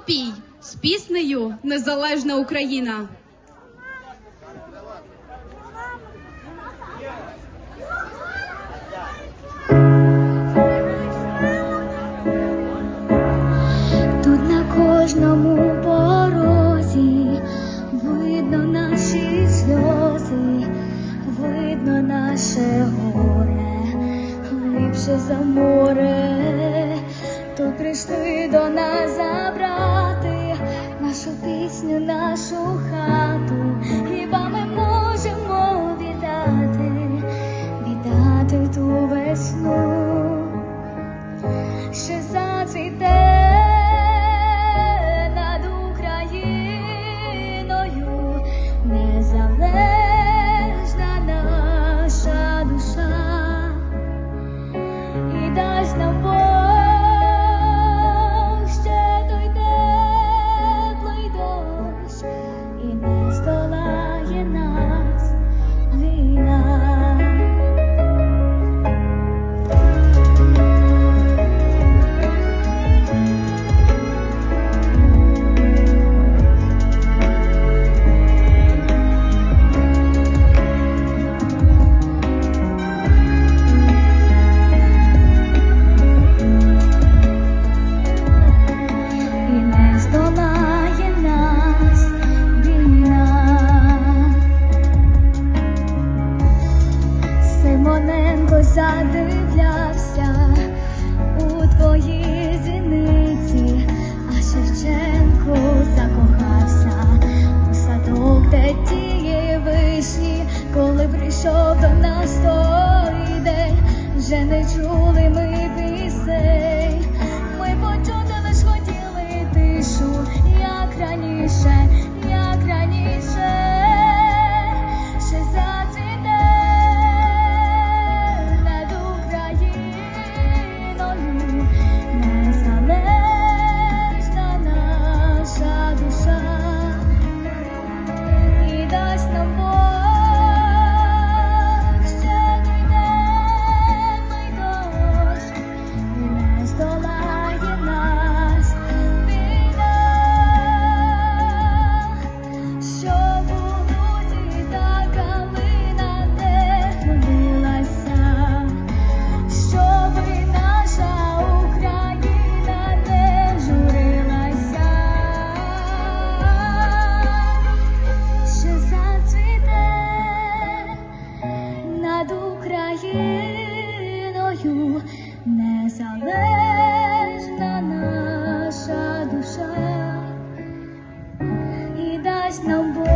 Соловпій з піснею Незалежна Україна. Тут на кожному порозі видно наші сльози, видно наше горе, глибше за море. Тут прийшли до нас забрати нашу пісню, нашу хату. Хіба ми можемо віддати, віддати ту весну? що зацвіте над Україною, незалежна наша душа, і задивлявся у твої зіниці, а Шевченко закохався у садок, де тіє вишні, коли прийшов до нас той день, вже не чули ми пісень. незалежна наша душа і дасть нам Бог.